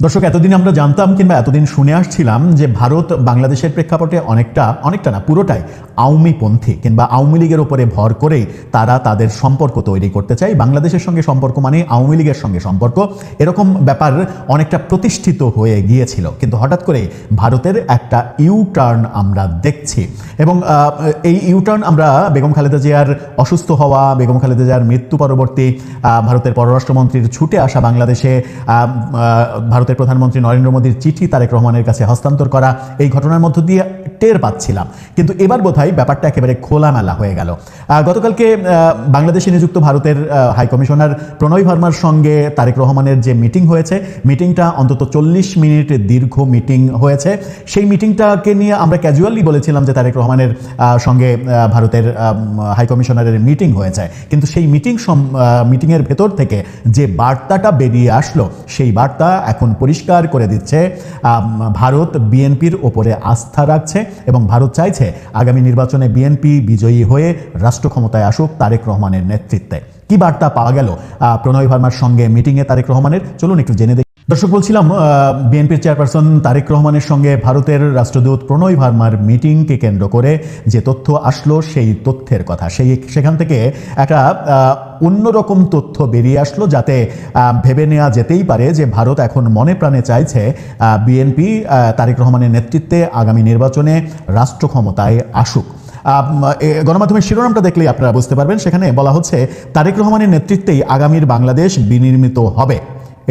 দর্শক, এতদিন আমরা জানতাম কিংবা এতদিন শুনে আসছিলাম যে ভারত বাংলাদেশের প্রেক্ষাপটে অনেকটা অনেকটা না, পুরোটাই আওয়ামী পন্থী কিংবা আওয়ামী লীগের ওপরে ভর করেই তারা তাদের সম্পর্ক তৈরি করতে চায়। বাংলাদেশের সঙ্গে সম্পর্ক মানে আওয়ামী লীগের সঙ্গে সম্পর্ক। এরকম ব্যাপার অনেকটা প্রতিষ্ঠিত হয়ে গিয়েছিল। কিন্তু হঠাৎ করে ভারতের একটা ইউ টার্ন আমরা দেখছি। এবং এই ইউ টার্ন আমরা বেগম খালেদা জিয়ার অসুস্থ হওয়া, বেগম খালেদা জিয়ার মৃত্যু পরবর্তী ভারতের পররাষ্ট্রমন্ত্রীর ছুটে আসা বাংলাদেশে ভারতের প্রধানমন্ত্রী নরেন্দ্র মোদীর চিঠি তারেক রহমানের কাছে হস্তান্তর করা, এই ঘটনার মধ্য দিয়ে টের পাচ্ছিলাম। কিন্তু এবার বোধহয় ব্যাপারটা একেবারে খোলামেলা হয়ে গেল। গতকালকে বাংলাদেশে নিযুক্ত ভারতের হাইকমিশনার প্রণয় ভার্মার সঙ্গে তারেক রহমানের যে মিটিং হয়েছে, মিটিংটা অন্তত চল্লিশ মিনিট দীর্ঘ মিটিং হয়েছে। সেই মিটিংটাকে নিয়ে আমরা ক্যাজুয়ালি বলেছিলাম যে তারেক রহমানের সঙ্গে ভারতের হাইকমিশনারের মিটিং হয়েছে। কিন্তু সেই মিটিং মিটিংয়ের ভেতর থেকে যে বার্তাটা বেরিয়ে আসলো, সেই বার্তা এখন পরিষ্কার করে দিচ্ছে ভারত বিএনপির ওপরে আস্থা রাখছে এবং ভারত চাইছে আগামী নির্বাচনে বিএনপি বিজয়ী হয়ে রাষ্ট্র ক্ষমতায় আসুক তারেক রহমানের নেতৃত্বে। কি বার্তা পাওয়া গেল? প্রণয় ভার্মার সঙ্গে মিটিংয়ে তারেক রহমানের। চলুন একটু জেনে দেখি। দর্শক, বলছিলাম বিএনপির চেয়ারপারসন তারেক রহমানের সঙ্গে ভারতের রাষ্ট্রদূত প্রণয় ভার্মার মিটিংকে কেন্দ্র করে যে তথ্য আসলো, সেই তথ্যের কথা। সেই সেখান থেকে একটা অন্যরকম তথ্য বেরিয়ে আসলো যাতে ভেবে নেওয়া যেতেই পারে যে ভারত এখন মনে প্রাণে চাইছে বিএনপি তারেক রহমানের নেতৃত্বে আগামী নির্বাচনে রাষ্ট্র ক্ষমতায় আসুক। গণমাধ্যমের শিরোনামটা দেখলেই আপনারা বুঝতে পারবেন। সেখানে বলা হচ্ছে, তারেক রহমানের নেতৃত্বেই আগামীর বাংলাদেশ বিনির্মিত হবে।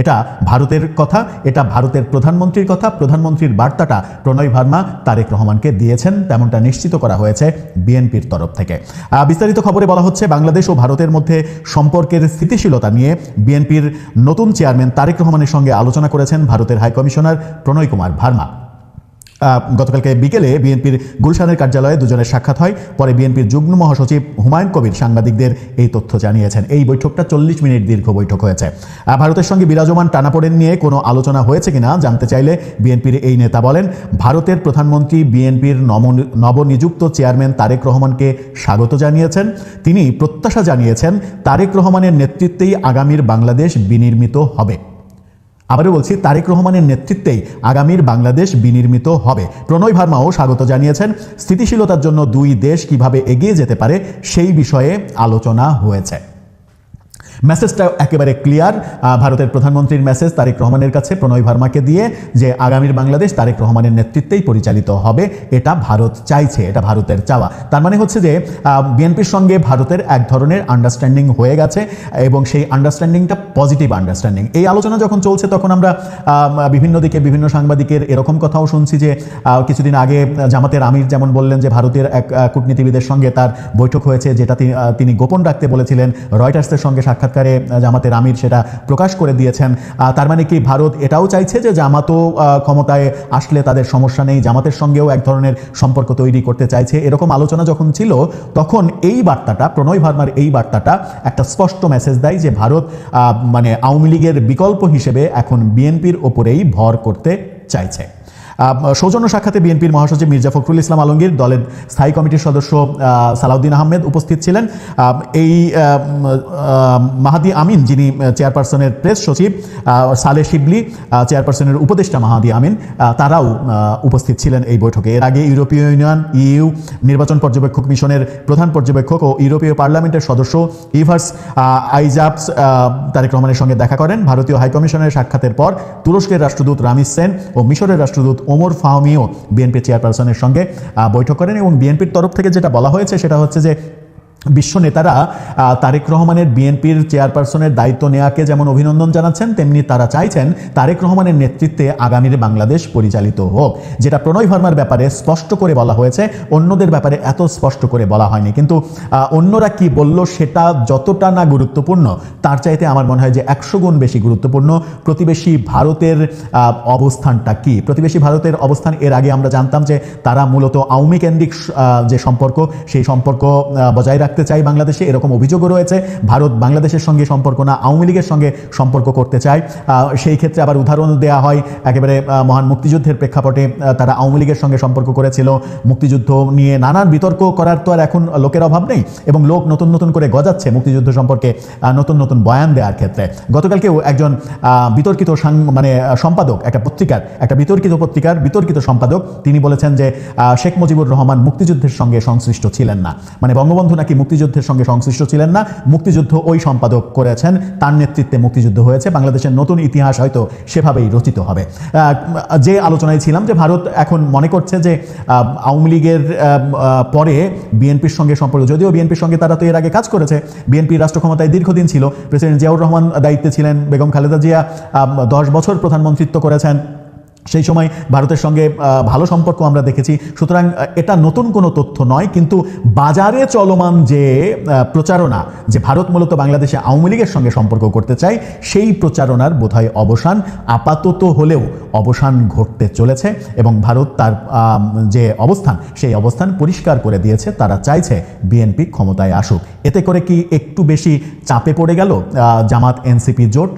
এটা ভারতের কথা, এটা ভারতের প্রধানমন্ত্রীর কথা, প্রধানমন্ত্রীর বার্তাটা প্রণয় ভার্মা তারেক রহমানকে দিয়েছেন, তেমনটা নিশ্চিত করা হয়েছে বিএনপির তরফ থেকে। বিস্তারিত খবরে বলা হচ্ছে, বাংলাদেশ ও ভারতের মধ্যে সম্পর্কের স্থিতিশীলতা নিয়ে বিএনপির নতুন চেয়ারম্যান তারেক রহমানের সঙ্গে আলোচনা করেছেন ভারতের হাইকমিশনার প্রণয় কুমার ভার্মা। গতকালকে বিকেলে বিএনপির গুলশানের কার্যালয়ে দুজনের সাক্ষাৎ হয়। পরে বিএনপির যুগ্ম মহাসচিব হুমায়ুন কবির সাংবাদিকদের এই তথ্য জানিয়েছেন। এই বৈঠকটা চল্লিশ মিনিট দীর্ঘ বৈঠক হয়েছে। ভারতের সঙ্গে বিরাজমান টানাপোড়েন নিয়ে কোনো আলোচনা হয়েছে কিনা জানতে চাইলে বিএনপির এই নেতা বলেন, ভারতের প্রধানমন্ত্রী বিএনপির নবনিযুক্ত চেয়ারম্যান তারেক রহমানকে স্বাগত জানিয়েছেন। তিনি প্রত্যাশা জানিয়েছেন, তারেক রহমানের নেতৃত্বেই আগামীর বাংলাদেশ বিনির্মিত হবে। আবারও বলছি, তারেক রহমানের নেতৃত্বেই আগামীর বাংলাদেশ বিনির্মিত হবে। প্রণয় ভার্মাও স্বাগত জানিয়েছেন, স্থিতিশীলতার জন্য দুই দেশ কীভাবে এগিয়ে যেতে পারে সেই বিষয়ে আলোচনা হয়েছে। মেসেজটা একেবারে ক্লিয়ার ভারতের প্রধানমন্ত্রীর মেসেজ তারেক রহমানের কাছে, প্রণয় ভার্মাকে দিয়ে, যে আগামীর বাংলাদেশ তারেক রহমানের নেতৃত্বেই পরিচালিত হবে, এটা ভারত চাইছে, এটা ভারতের চাওয়া। তার মানে হচ্ছে যে বিএনপির সঙ্গে ভারতের এক ধরনের আন্ডারস্ট্যান্ডিং হয়ে গেছে, এবং সেই আন্ডারস্ট্যান্ডিংটা পজিটিভ আন্ডারস্ট্যান্ডিং এই আলোচনা যখন চলছে, তখন আমরা বিভিন্ন দিকে, বিভিন্ন সাংবাদিকের এরকম কথাও শুনছি যে কিছুদিন আগে জামাতের আমির যেমন বললেন যে, ভারতের এক কূটনীতিবিদের সঙ্গে তার বৈঠক হয়েছে, যেটা তিনি গোপন রাখতে বলেছিলেন। রয়টার্সের সঙ্গে সাক্ষাৎকারে জামাতের আমির সেটা প্রকাশ করে দিয়েছেন। তার মানে কি ভারত এটাও চাইছে যে, জামাতও ক্ষমতায় আসলে তাদের সমস্যা নেই, জামাতের সঙ্গেও এক ধরনের সম্পর্ক তৈরি করতে চাইছে। এরকম আলোচনা যখন ছিল, তখন এই বার্তাটা, প্রণয় ভার্মার এই বার্তাটা একটা স্পষ্ট মেসেজ দেয় যে, ভারত মানে আওয়ামী লীগের বিকল্প হিসেবে এখন বিএনপির ওপরেই ভর করতে চাইছে। সৌজন্য সাক্ষাতে বিএনপির মহাসচিব মির্জা ফখরুল ইসলাম আলমগীর দলের স্থায়ী কমিটির সদস্য সালাউদ্দিন আহমেদ উপস্থিত ছিলেন। এই মাহাদি আমিন যিনি চেয়ারপারসনের প্রেস সচিব সালে শিবলি চেয়ারপারসনের উপদেষ্টা মাহাদি আমিন তারাও উপস্থিত ছিলেন এই বৈঠকে। এর আগে ইউরোপীয় ইউনিয়ন, ইইউ, নির্বাচন পর্যবেক্ষক মিশনের প্রধান পর্যবেক্ষক ও ইউরোপীয় পার্লামেন্টের সদস্য ইভার্স আইজাবস তারেক রহমানের সঙ্গে দেখা করেন। ভারতীয় হাইকমিশনের সাক্ষাতের পর তুরস্কের রাষ্ট্রদূত রামিস সেন ও মিশরের রাষ্ট্রদূত ওমর ফাহমিও বিএনপি চেয়ারপারসনের সঙ্গে বৈঠক করেন এবং বিএনপির তরফ থেকে যেটা বলা হয়েছে সেটা হচ্ছে যে বিশ্ব নেতারা তারেক রহমানের বিএনপির চেয়ারপারসনের দায়িত্ব নেওয়াকে যেমন অভিনন্দন জানাচ্ছেন, তেমনি তারা চাইছেন তারেক রহমানের নেতৃত্বে আগামীর বাংলাদেশ পরিচালিত হোক। যেটা প্রণয় ভার্মার ব্যাপারে স্পষ্ট করে বলা হয়েছে, অন্যদের ব্যাপারে এত স্পষ্ট করে বলা হয়নি। কিন্তু অন্যরা কি বলল সেটা যতটা না গুরুত্বপূর্ণ, তার চাইতে আমার মনে হয় যে একশো গুণ বেশি গুরুত্বপূর্ণ। প্রতিবেশী ভারতের অবস্থানটা কি? প্রতিবেশী ভারতের অবস্থান এর আগে আমরা জানতাম যে তারা মূলত আওয়ামী কেন্দ্রিক যে সম্পর্ক, সেই সম্পর্ক বজায় রাখতে চায় বাংলাদেশে, এরকম অভিযোগও রয়েছে। ভারত বাংলাদেশের সঙ্গে সম্পর্ক না, আওয়ামী লীগের সঙ্গে সম্পর্ক করতে চায়। সেই ক্ষেত্রে আবার উদাহরণ দেওয়া হয়, একেবারে মহান মুক্তিযুদ্ধের প্রেক্ষাপটে তারা আওয়ামী লীগের সঙ্গে সম্পর্ক করেছিল। মুক্তিযুদ্ধ নিয়ে নানান বিতর্ক করার তো আর এখন লোকের অভাব নেই, এবং লোক নতুন নতুন করে গজাচ্ছে মুক্তিযুদ্ধ সম্পর্কে নতুন নতুন বয়ান দেওয়ার ক্ষেত্রে। গতকালকেও একজন বিতর্কিত মানে সম্পাদক, একটা পত্রিকার, একটা বিতর্কিত পত্রিকার বিতর্কিত সম্পাদক, তিনি বলেছেন যে শেখ মুজিবুর রহমান মুক্তিযুদ্ধের সঙ্গে সংশ্লিষ্ট ছিলেন না। মানে বঙ্গবন্ধু নাকি মুক্তিযুদ্ধের সঙ্গে সংশ্লিষ্ট ছিলেন না। মুক্তিযুদ্ধ ওই সম্পাদক করেছেন। তার নেতৃত্বে মুক্তিযুদ্ধ হয়েছে। বাংলাদেশের নতুন ইতিহাস হয়তো সেভাবেই রচিত হবে। যে আলোচনায় ছিলাম যে ভারত এখন মনে করছে যে আওয়ামী লীগের পরে বিএনপির সঙ্গে সম্পর্ক, যদিও বিএনপির সঙ্গে তারা তো এর আগে কাজ করেছে, বিএনপি রাষ্ট্র ক্ষমতায় দীর্ঘদিন ছিল। প্রেসিডেন্ট জিয়াউর রহমান দায়িত্বে ছিলেন বেগম খালেদা জিয়া। দশ বছর প্রধানমন্ত্রিত্ব করেছেন। সেই সময় ভারতের সঙ্গে ভালো সম্পর্ক আমরা দেখেছি। সুতরাং এটা নতুন কোনো তথ্য নয়, কিন্তু বাজারে চলমান যে প্রচারণা, যে ভারত মূলত বাংলাদেশে আওয়ামী লীগের সঙ্গে সম্পর্ক করতে চায়, সেই প্রচারণার বোধহয় অবসান আপাতত হলেও অবসান ঘটতে চলেছে এবং ভারত তার যে অবস্থান, সেই অবস্থান পরিষ্কার করে দিয়েছে। তারা চাইছে বিএনপি ক্ষমতায় আসুক। এতে করে কি একটু বেশি চাপে পড়ে গেল জামাত এনসিপি জোট?